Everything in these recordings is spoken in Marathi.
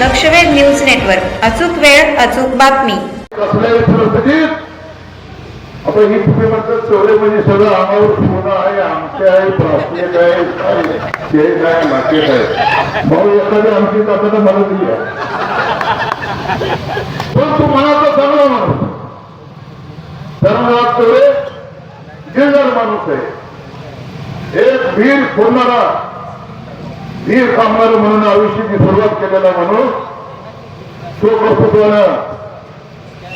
लक्षवेध न्यूज नेटवर्क. अचूक वेळ अचूक बातमी. आपण ही तुम्ही म्हणतात चोरे म्हणजे सगळं अंगावर सोनं आहे आमचे आहे प्लास्टिक आहे काय ते काय मार्केट आहे. भाऊ एखादी आमची ताकद मला दिली आहे. पण तू मनाचा चांगला माणूस धर्मराज चौरे दिलदार माणूस आहे. एक भीर फोडणारा भीर कामगार म्हणून आयुष्याची सुरुवात केलेला माणूस तो प्रस्तुत्वानं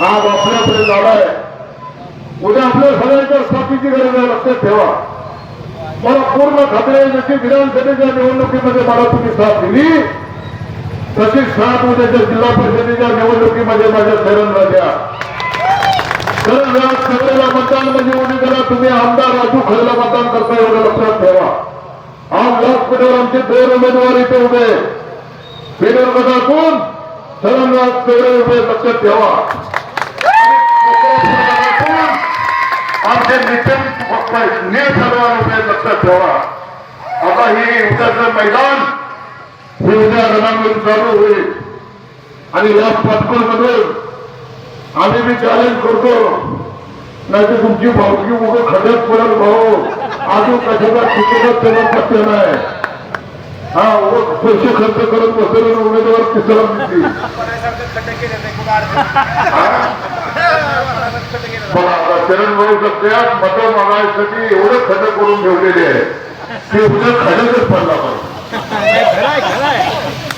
आज आपल्याकडे लाडाय उद्या आपल्या सगळ्यांच्या स्थापीची गरज आहे लक्षात ठेवा. मला पूर्ण खात्री जशी विधानसभेच्या निवडणुकीमध्ये मला तुम्ही साथ दिली तशीच साथ उद्याच्या जिल्हा परिषदेच्या निवडणुकीमध्ये माझ्या शरण द्या कारण या सगळ्याला मतदान म्हणजे उद्या तुम्ही आमदार राजू खरेला मतदान करता एवढं लक्षात ठेवा. आज व्यासपीठावर आमचे दोन उमेदवार इथे उभे पेडर गटातून शरणराज पेडर उभे लक्षात ठेवा. आमचे नितीन नील सर्वांना उभे लक्षात ठेवा. आता ही उद्याचं मैदान हे उद्या रणांगण चालू होईल. आणि या पाटकोल मधून आम्ही मी चॅलेंज करतो. नाही तुमची भावकी उभं खड्यात पडत भाऊ. अजून कशाचा तिकीटच त्याला पत्ते नाही. हा पैसे खर्च करत बसलेला उमेदवार तिसरा दिसतील पण आता चरण भाऊ मत मागायसाठी एवढं खड करून ठेवलेले आहे. ते उद्या खड्यातच पडला पाहिजे.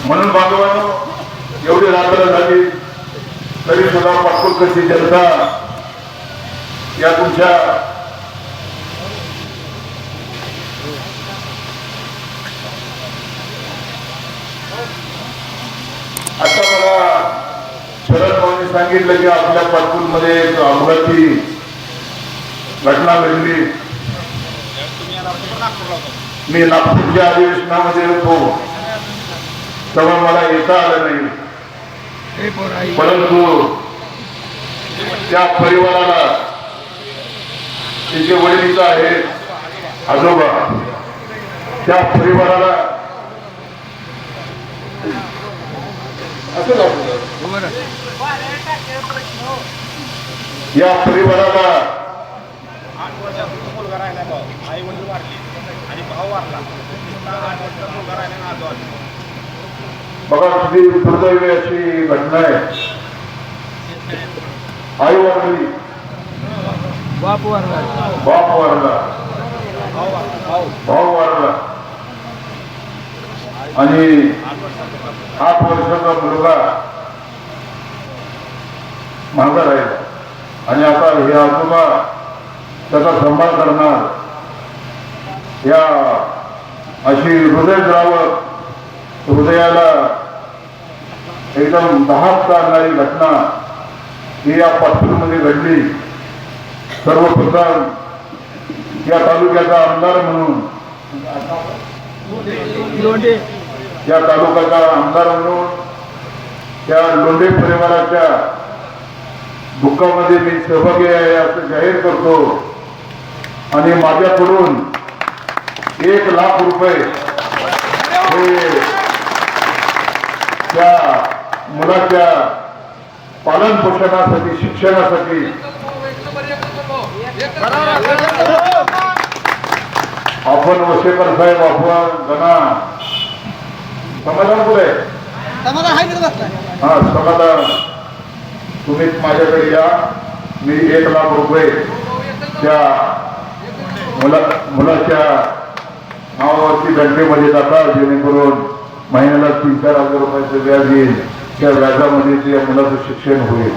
म्हणून बांधवांनो एवढी रात्र झाली तरी सुद्धा पाटकुलकरची जनता या तुमच्या आता मला शरद पवारांनी सांगितलं की आपल्या पाटकुलमध्ये एक अपघाती घटना घडली. मी नागपूरच्या अधिवेशनामध्ये होतो. तेव्हा मला येता आलं नाही. परंतु त्या परिवाराला तिचे वडिलीचं आहे आजोबा. त्या परिवाराला असं. या परिवाराला आठ वर्षापूर्वी मुलगा राहिला भाऊ. आई वडील वारली. आणि भाऊ वारला. आठ वर्षाचा मुलगा राहिला ना आज वारला. बघा किती दुर्दैवी अशी घटना आहे. आई वारली. बाप वारला. बाप वारला. भाऊ वारला. आणि आठ वर्षाचा मुलगा माझा राहिला. आणि आता हे आजोबा त्याचा सांभाळ करणार. या अशी हृदय हृदयद्रावक हृदयाला एकदम दहात आणणारी घटना ही या पातळीमध्ये घडली. सर्वप्रथम या तालुक्याचा आमदार म्हणून. या तालुक्याचा आमदार म्हणून त्या लोंढे परिवाराच्या दुःखामध्ये मी सहभागी आहे असं जाहीर करतो. आणि माझ्याकडून एक लाख रुपये हे त्या मुलाच्या पालन पोषणासाठी शिक्षणासाठी आपण वसेकर साहेब आपण गणा समाधान कुठे? समाधान हा समाधान. तुम्ही माझ्याकडे या. मी एक लाख रुपये त्या मुला मुलाच्या नावावरती बँकेमध्ये जातात. जेणेकरून महिन्याला तीन चार हजार रुपयाचं व्याज येईल. त्या व्याजामध्ये त्या मुलाचं शिक्षण होईल.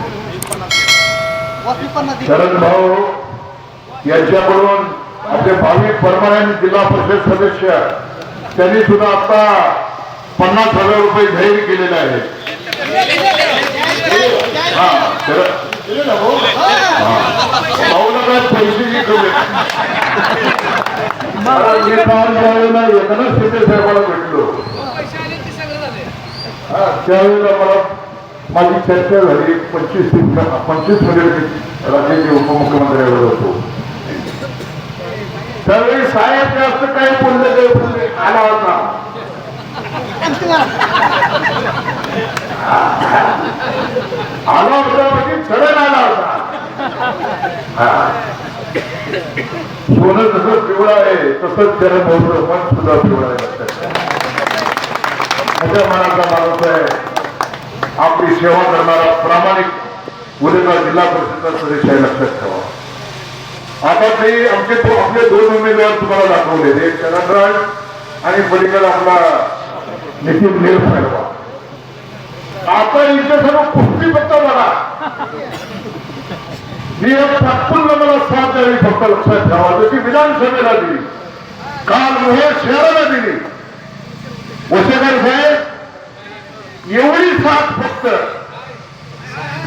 शरद भाऊ यांच्याकडून आपले भावी परमानंट जिल्हा परिषद सदस्य त्यांनी सुद्धा आता पन्नास हजार रुपये जाहीर केलेले आहेत. ना पैसे एकनाथ शिंदे भेटलो. हा त्यावेळेला मला माझी चर्चा झाली पंचवीस पंचवीसमध्ये मी उपमुख्यमंत्री उपमुख्यमंत्र्यावर होतो. त्यावेळी साहेब जास्त काही बोलले नाही बोलले आला होता. आला होता म्हणजे चढण आला होता. सोनं जसं पिवळं आहे तसंच त्याला मोठं मन सुद्धा पिवळं आहे. लक्षात अशा मनाचा माणूस आहे. आपली सेवा करणारा प्रामाणिक उद्या जिल्हा परिषदचा सदस्य आहे लक्षात ठेवा. आता ते आमचे आपले दोन उमेदवार तुम्हाला दाखवले एक शरणराज आणि पलीकडे आपला नितीन निरफळवा आता इथे सर्व कुस्ती फक्त बघा. मी एक मला साथ द्यावी फक्त लक्षात ठेवा. जशी विधानसभेला दिली काल मोहे शहराला दिली. वसेकर साहेब एवढी साथ फक्त.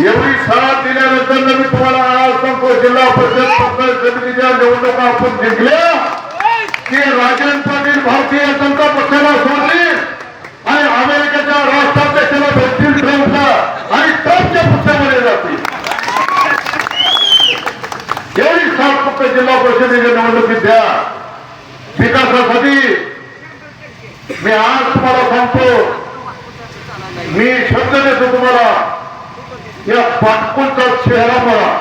एवढी साथ दिल्यानंतर मी तुम्हाला आज सांगतो जिल्हा परिषद पंचायत समितीच्या निवडणुका आपण जिंकल्या की राजेंद्र पाटील भारतीय जनता पक्षाला जिल्हा परिषदेच्या निवडणुकीत द्या विकासासाठी मी आज तुम्हाला सांगतो मी शब्द देतो तुम्हाला या पाटकुलचा चेहरा मला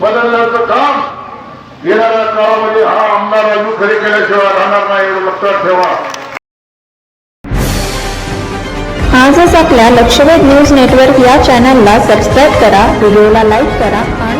बदलण्याचं काम येणाऱ्या काळामध्ये हा आमदार अजून खरे केल्याशिवाय राहणार नाही एवढं लक्षात ठेवा. आजच आपल्या लक्षवेध न्यूज नेटवर्क या चॅनलला सबस्क्राईब करा व्हिडिओला लाईक करा आणि